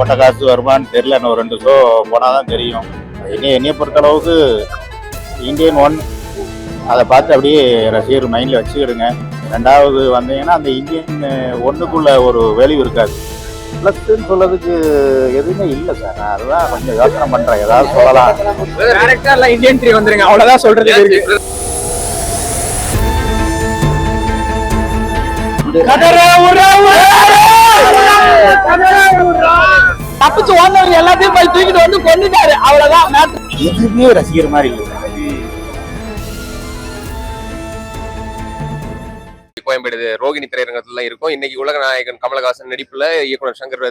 போட்ட காசு வருமான்னு தெரியல இன்னும் ஒரு ரெண்டு ஷோ போனால் தான் தெரியும். என்னை என்னைய பொறுத்தளவுக்கு இந்தியன் ஒன் அதை பார்த்து அப்படியே ரசிகர் மைண்டில் வச்சுக்கிடுங்க. ரெண்டாவது வந்தீங்கன்னா அந்த இந்தியன் ஒன்றுக்குள்ள ஒரு வேல்யூ இருக்காது. ப்ளஸ்ன்னு சொல்றதுக்கு எதுவுமே இல்லை சார் நான் அதுதான் கொஞ்சம் யோசனை பண்ணுறேன் ஏதாவது சொல்லலாம். இந்தியன் த்ரீ வந்துருங்க. அவ்வளவுதான் சொல்றது இருக்கு. தப்பிச்சு ஓடுனவர் எல்லாத்தையும் போய் தூக்கிட்டு வந்து கொண்டுட்டாரு அவ்வளவுதான். எதுவுமே ரசிகர் மாதிரி இல்லை. கோயம்பேடு ரோகிணி திரையரங்கத்துல இருக்கும். இன்னைக்கு உலக நாயகன் கமலஹாசன் நடிப்புல இயக்குனர் சங்கர்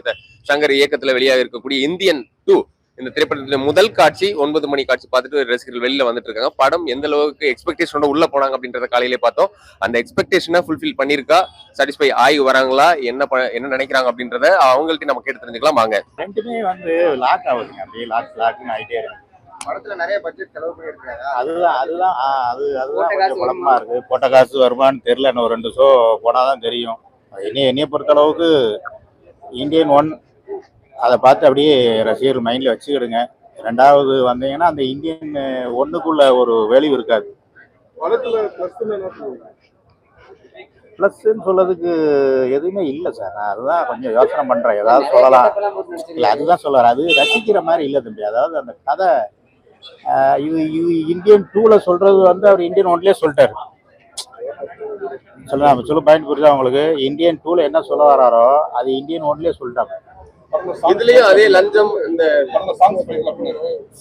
சங்கர் இயக்கத்துல வெளியாக இருக்கக்கூடிய இந்தியன் டூ இந்த திரைப்படத்துல முதல் காட்சி ஒன்பது மணி காட்சி பார்த்துட்டு ரசிகர்கள் வெளியில வந்துட்டு இருக்காங்க. படம் எந்த அளவுக்கு எக்ஸ்பெக்டேஷனோட உள்ள போனாங்க அப்படின்றத காலையிலே பார்த்தோம். அந்த எக்ஸ்பெக்டேஷனை ஃபுல்ஃபில் பண்ணிருக்கா சாட்டிஸ்ஃபை ஆகி வராங்களா? என்ன ப- என்ன நினைக்கிறாங்க அப்படின்றத அவங்கள்ட்ட நம்ம கேட்டு தெரிஞ்சுக்கலாம். வாங்க. ரெண்டுமே வந்து லாக் ஆகுதுங்க. அப்படியே லாக் லாக்னு ஆகிட்டே இருக்கு. படத்துல நிறைய பட்ஜெட் செலவு பண்ணிருக்காங்க அதுதான் அதுதான் ஆ, அது அதுதான் கொஞ்சம் குழப்பமா இருக்கு. போட்ட காசு வருமான்னு தெரியல. இன்னும் ஒரு ரெண்டு ஷோ போனால் தான் தெரியும் என்னைய என்னைய பொறுத்தளவுக்கு இந்தியன் ஒன் அதை பார்த்து அப்படியே ரசிகர் மைண்டில் வச்சுக்கிடுங்க. ரெண்டாவது வந்தீங்கன்னா அந்த இந்தியன் ஒன்றுக்குள்ள ஒரு வேல்யூ இருக்காது. ப்ளஸ்ன்னு சொல்றதுக்கு எதுவுமே இல்லை சார் நான் அதுதான் கொஞ்சம் யோசனை பண்ணுறேன் ஏதாவது சொல்லலாம். இல்லை அதுதான் சொல்லுறேன் அது ரசிக்கிற மாதிரி இல்லை தம்பி. அதாவது அந்த கதை இது இது இந்தியன் டூவில் சொல்றது வந்து அவர் இந்தியன் ஒன்லேயே சொல்லிட்டாரு. சொல்ல சொல்ல பாயிண்ட் புரியுதா உங்களுக்கு? இந்தியன் டூவில் என்ன சொல்ல வராரோ அது இந்தியன் ஒன்லேயே சொல்லிட்டாங்க இதுலயும் அதே லஞ்சம் இந்த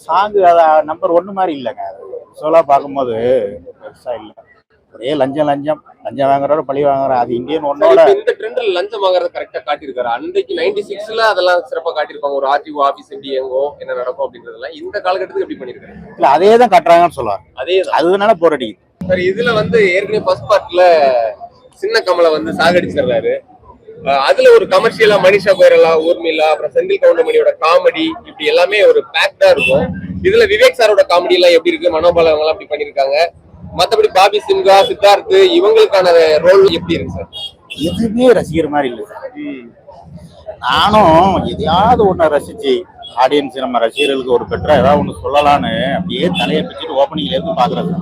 சாங்கு அதை நம்பர் ஒன்று மாதிரி இல்லைங்க. சொல்ல பார்க்கும்போது பெருசாக இல்லை. ஒரே லஞ்சம் லஞ்சம். லஞ்சம் வாங்குறோட பழி வாங்குற அது இந்தியன் ஒன்னோட இந்த ட்ரெண்ட்ல லஞ்சம் வாங்குறத கரெக்டா காட்டியிருக்காரு. அன்றைக்கு நைன்டி சிக்ஸ்ல அதெல்லாம் சிறப்பா காட்டியிருப்பாங்க. ஒரு ஆர்டிஓ ஆபீஸ் எப்படி இயங்கும் என்ன நடக்கும் அப்படின்றதெல்லாம் இந்த காலகட்டத்துக்கு எப்படி பண்ணிருக்காரு இல்லை அதே தான் கட்டுறாங்கன்னு சொல்லுவாங்க. அதே அதுனால போர் அடிக்குது. சரி இதுல வந்து ஏற்கனவே ஃபர்ஸ்ட் பார்ட்ல சின்ன கமலை வந்து சாகடிச்சிடுறாரு. அதுல ஒரு கமர்ஷியலா மனிஷா கோயரலா ஊர்மிளா அப்புறம் செந்தில் கவுண்டமணியோட காமெடி இப்படி எல்லாமே ஒரு பேக்டா இருக்கும். இதுல விவேக் சாரோட காமெடி எல்லாம் எப்படி இருக்கு? மனோபாலம் எல்லாம் அப்படி பண்ணிருக்காங்க. மத்தபடி பாபி சிம்கா சித்தார்த் இவங்களுக்கான ரோல் எப்படி இருக்கு சார் எதுவுமே ரசிக்கிற மாதிரி இல்லை சார் நானும் எதையாவது ஒண்ணு ரசிச்சு ஆடியன்ஸ் நம்ம ரசிகர்களுக்கு ஒரு பெற்ற ஏதாவது ஒண்ணு சொல்லலாம்னு அப்படியே தலையை பிச்சுட்டு ஓப்பனிங்ல இருந்து பாக்குறேன்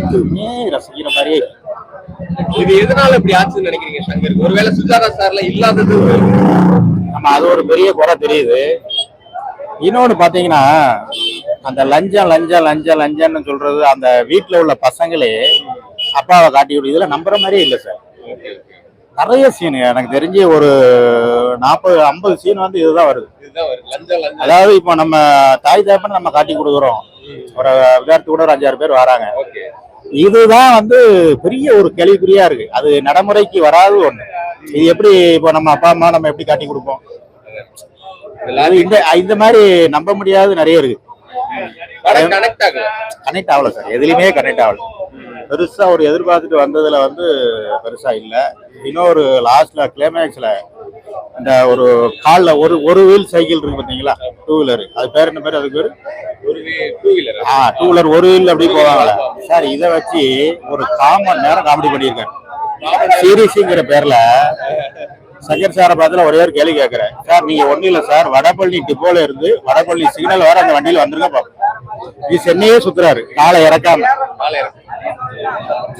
எதுவுமே ரசிக்கிற மாதிரியே இது எதனால இப்படி ஆச்சுன்னு நினைக்கிறீங்க சங்கர்? ஒருவேளை சுஜாதா சார்ல இல்லாதது நம்ம அது ஒரு பெரிய குறை தெரியுது. இன்னொன்னு பாத்தீங்கன்னா அந்த லஞ்சம் லஞ்சம் லஞ்சம் லஞ்சம்னு சொல்றது அந்த வீட்டுல உள்ள பசங்களே அப்பாவை காட்டி விடு இதுல நம்புற மாதிரியே இல்லை சார். நிறைய சீனு எனக்கு தெரிஞ்சு ஒரு நாற்பது ஐம்பது சீன் வந்து இதுதான் வருது. அதாவது இப்போ நம்ம தாய் தகப்பன் நம்ம காட்டி கொடுக்குறோம். ஒரு விளையாட்டு கூட ஒரு அஞ்சாறு பேர் வராங்க. இதுதான் வந்து பெரிய ஒரு கேள்விக்குறியா இருக்கு. அது நடைமுறைக்கு வராது ஒண்ணு. இது எப்படி இப்போ நம்ம அப்பா அம்மா நம்ம எப்படி காட்டி கொடுப்போம்? அது இந்த இந்த மாதிரி நம்ப முடியாத நிறைய இருக்கு. படம் கனெக்ட் ஆகல. கனெக்ட் ஆகல சார் எதுலையுமே கனெக்ட் ஆகல. பெருசா ஒரு எதிர்பார்த்துட்டு வந்ததுல வந்து பெருசா இல்ல. இன்னொரு லாஸ்ட்ல கிளைமேக்ஸ்ல இந்த ஒரு கால்ல ஒரு ஒரு வீல் சைக்கிள் இருக்கு பாத்தீங்களா டூ வீலர் அது பேர் என்ன பேர்? அதுக்கு பேரு? ஒரு டூ வீலர் ஆ டூ வீலர் ஒரு வீல் அப்படி போவாங்களே சார் இதை வச்சு ஒரு காமன் நேரம் காமெடி பண்ணியிருக்காரு சீரியஸுங்கிற பேர்ல சங்கர் சாரை பார்த்துல ஒரே ஒரு கேள்வி கேட்கிறேன். சார் நீங்க ஒண்ணும் இல்ல சார். வடபழனி டிப்போல இருந்து வடபழனி சிக்னல் வர அந்த வண்டியில வந்துருங்க பாப்போம். இது சென்னையே சுத்துறாரு. காலை இறக்காம.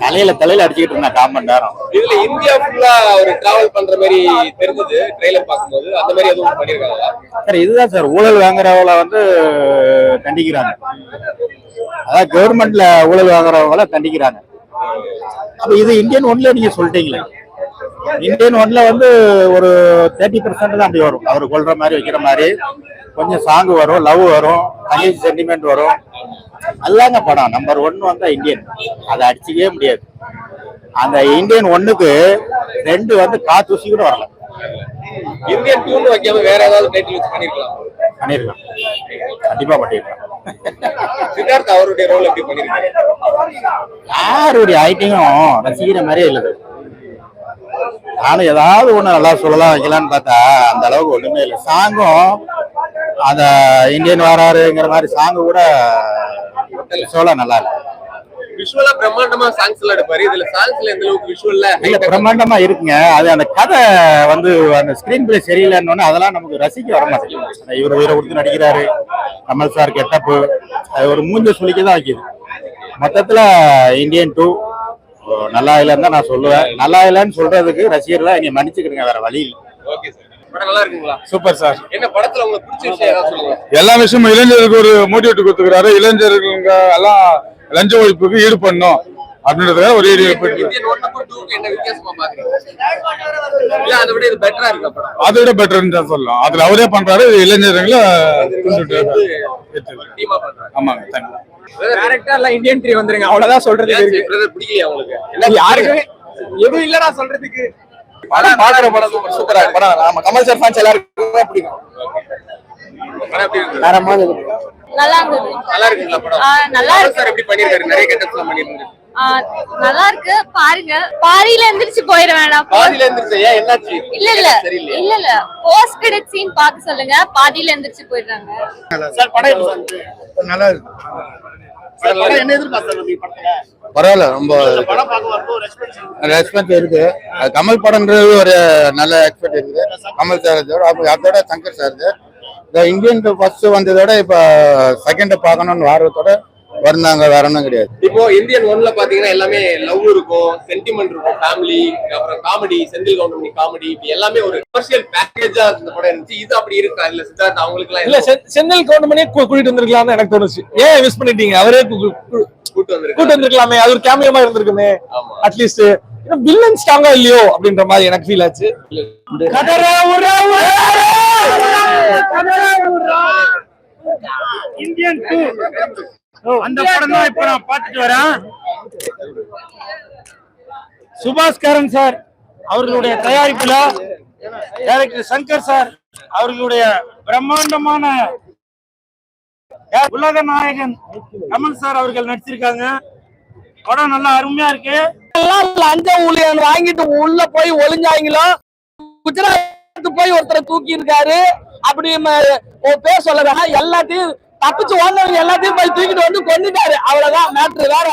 தலையில தலையில அடிச்சுக்கிட்டு இருந்தா காமன் நேரம். இதுல இந்தியா ஃபுல்லா ஒரு டிராவல் பண்ற மாதிரி தெரிஞ்சது ட்ரெய்லர் பார்க்கும்போது. அந்த மாதிரி எதுவும் பண்ணிருக்காங்களா? சார் இதுதான் சார் ஊழல் வாங்குறவங்கள வந்து தண்டிக்கிறாங்க. அதாவது கவர்மெண்ட்ல ஊழல் வாங்குறவங்கள தண்டிக்கிறாங்க. அப்ப இது இந்தியன் ஒன்ல நீங்க சொல்லிட்டீங்களே. இந்தியன் ஒன்ல வந்து ஒரு தேர்ட்டி பர்சன்ட் தான் அப்படி வரும். அவர் கொள்ற மாதிரி வைக்கிற மாதிரி. கொஞ்சம் சாங் வரும் லவ் வரும் தங்கச்சி சென்டிமெண்ட் வரும். அதுதாங்க படம். நம்பர் ஒன் வந்தா இந்தியன் அதை அடிச்சுக்கவே முடியாது. அந்த இந்தியன் ஒன்னுக்கு ரெண்டு வந்து காத்தூசி கூட வரல. இந்தியன் டூன்னு வைக்காம வேற ஏதாவது டைட்டில் வச்சு பண்ணிருக்கலாம். பண்ணிருக்கான் கண்டிப்பா பண்ணிருக்கான் சித்தார்த் அவருடைய ரோல் எப்படி பண்ணிருக்காரு? யாருடைய ஐட்டிங்கும் ரசிக்கிற மாதிரியே இல்லை நானும் ஏதாவது ஒண்ணு நல்லா சொல்லலாம் வைக்கலாம்னு பார்த்தா அந்த அளவுக்கு ஒண்ணுமே இல்லை. சாங்கும் அந்த இந்தியன் வராருங்கிற மாதிரி சாங்கு கூட சொல்ல நல்லா இருக்கு விஷுவலா பிரம்மாண்டமா சாங்ஸ் எடுப்பாரு. இதுல சாங்ஸ்ல எந்த அளவுக்கு விஷுவல்ல இல்ல பிரம்மாண்டமா இருக்குங்க. அது அந்த கதை வந்து அந்த ஸ்கிரீன் பிளே சரியில்லைன்னு அதெல்லாம் நமக்கு ரசிக்க வர மாட்டேங்குது. இவர் உயிரை கொடுத்து நடிக்கிறாரு. Kamal sir getup. அது ஒரு மூஞ்ச சுளிக்க தான் வைக்குது. மொத்தத்துல இந்தியன் டூ நல்லா இல்லைன்னு தான் நான் சொல்லுவேன். நல்லா இல்லைன்னு சொல்றதுக்கு ரசிகர்லாம் இங்க மன்னிச்சுக்கிடுங்க வேற வழி இல்லை. ஓகே சார் நல்லா இருக்குங்களா? Super sir. என்ன படத்துல உங்களுக்கு பிடிச்ச விஷயம் ஏதாவது சொல்லுங்க. எல்லா விஷயமும் இளைஞருக்கு ஒரு மோட்டிவேட் கொடுத்துக்கிறாரு இளைஞர்களுங்க எல்லாம் லஞ்ச ஒழிப்புக்கு ஈடுபடணும் அப்படின்றதுக்காக ஒரு இல்ல அதை விட இது பெட்டரா இருக்கா படம்? அதை விட பெட்டர்னு தான் சொல்லலாம். அதுல அவரே பண்றாரு இளைஞர்களை ஆமாங்க தேங்க்யூ இந்தியன் த்ரீ வந்துருங்க. அவ்வளவுதான் உங்களுக்கு? யாருக்குமே எதுவும் இல்லடா சொல்றதுக்கு. படம் பாக்குற படம் சூப்பர் சூப்பரா படம் நம்ம கமல் சார் ஃபேன்ஸ் எல்லாருக்குமே பிடிக்கும். நல்லா இருந்தது. நல்லா இருக்குங்களா படம்? நல்லா இருக்கு. சார் எப்படி பண்ணிருக்காரு? நிறைய கெட்டப்ஸ் எல்லாம் பண்ணிருக்காரு. நல்லா இருக்கு. பாருங்க. பாரியில எந்திரிச்சு போயிட வேணாம் போ- பாதியில இருந்துச்சு ஏன்? என்னாச்சு? இல்ல இல்ல. இல்ல இல்ல. போஸ்ட் கிரெடிட் சீன் பார்க்க சொல்லுங்க. பாதியில எந்திரிச்சு போயிடுறாங்க. சார் படம் நல்லா இருக்கு. பரவாயில்ல ரொம்ப ரெஸ்பெக்ட் இருக்கு. கமல் படம்ன்றது ஒரு நல்ல எக்ஸ்பெக்ட் இருக்குது. கமல் சார் அதோட சங்கர் சார் இந்த இந்தியன் ஃபர்ஸ்ட் வந்ததோட இப்ப செகண்ட் பார்க்கணும்னு ஆர்வத்தோட வந்தாங்க வேற ஒன்றும் கிடையாது. இப்போ இந்தியன் ஒன்ல பாத்தீங்கன்னா எல்லாமே லவ் இருக்கும் சென்டிமெண்ட் இருக்கும் ஃபேமிலி அப்புறம் காமெடி செந்தில் கவுண்டமணி காமெடி இப்படி எல்லாமே ஒரு கமர்ஷியல் பேக்கேஜா இந்த படம் இருந்துச்சு. இது அப்படி இருக்கா? இல்ல சித்தார்த் அவங்களுக்கு எல்லாம் இல்ல செந்தில் கவுண்டமணி கூட்டிட்டு வந்திருக்கலாம்னு எனக்கு தோணுச்சு. ஏன் மிஸ் பண்ணிட்டீங்க? அவரே கூட்டு வந்திருக்கு கூட்டு வந்திருக்கலாமே. அது ஒரு கேமியமா இருந்திருக்குமே. ஆமா. அட்லீஸ்ட் வில்லன் ஸ்ட்ராங்கா இல்லையோ அப்படின்ற மாதிரி எனக்கு ஃபீல் ஆச்சு. இந்தியன் டூ அந்த படம் தான் இப்ப நான் பார்த்துட்டு வரேன். சுபாஷ்கரன் சார் அவர்களுடைய தயாரிப்புல டைரக்டர் சங்கர் சார் அவர்களுடைய பிரம்மாண்டமான உலக நாயகன் கமல் சார் அவர்கள் நடிச்சிருக்காங்க. படம் நல்லா அருமையா இருக்கு. எல்லாம் லஞ்ச ஊழியன் வாங்கிட்டு உள்ள போய் ஒளிஞ்சாங்களோ? குஜராத் போய் ஒருத்தரை தூக்கி இருக்காரு அப்படி பேர் சொல்ல வேணாம். எல்லாத்தையும் தப்பிச்சு ஓடுனவங்க எல்லாத்தையும் போய் தூக்கிட்டு வந்து கொண்டுட்டாரு அவ்வளவுதான். மேட்ரு வேற.